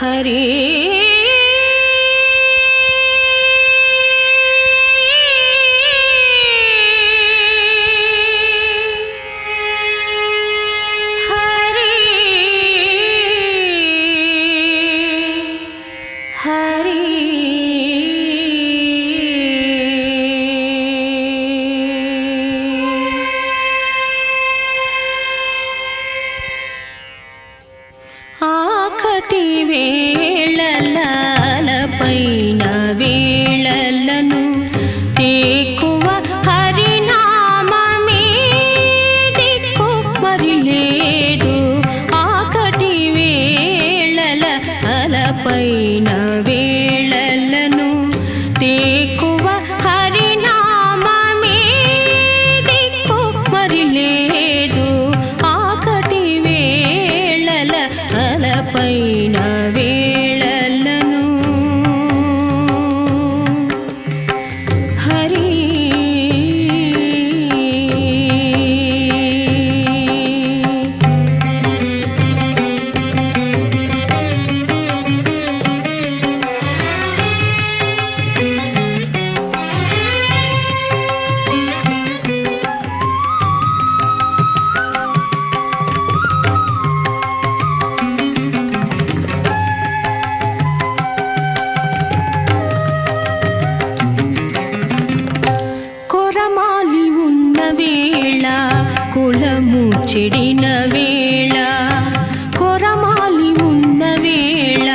हरे పాటి వేళలపైన వేళలను తేకువ హరినామమే దిక్కు మరి లేదు ఆకటి వేళల అలపైన కులము చెడిన వేళ కొరమాలి ఉన్న వేళ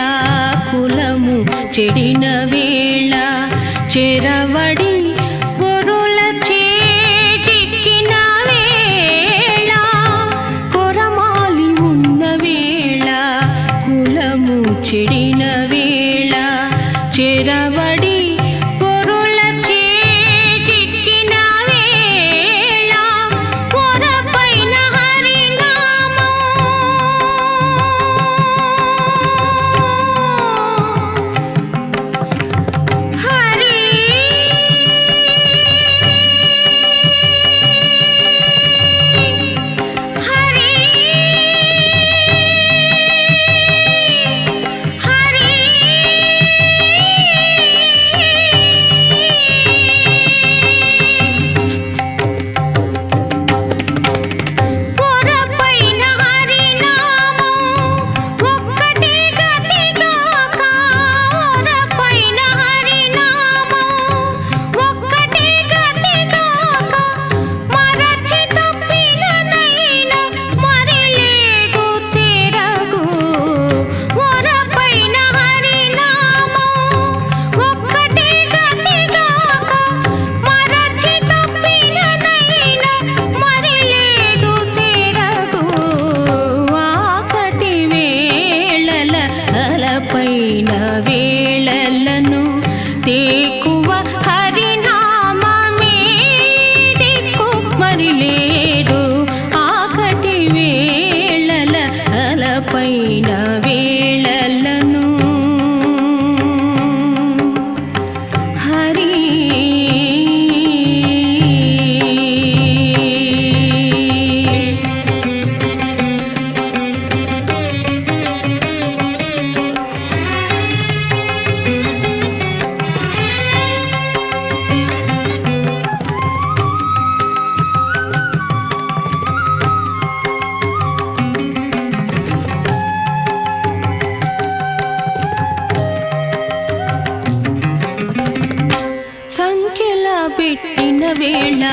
కులము చెడిన వేళ చెరవడి వేళ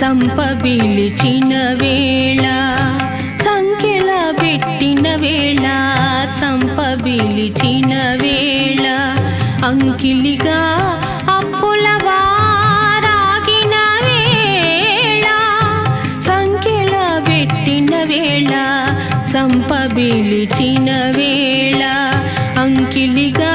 చంపబిలిచిన వేళ సంఖ్యల పెట్టిన వేళ చంపబిలిచిన వేళ అంకిలిగా అప్పులవా రాగిన వేళ సంఖ్యల పెట్టిన వేళ చంపబిలిచిన వేళ అంకిలిగా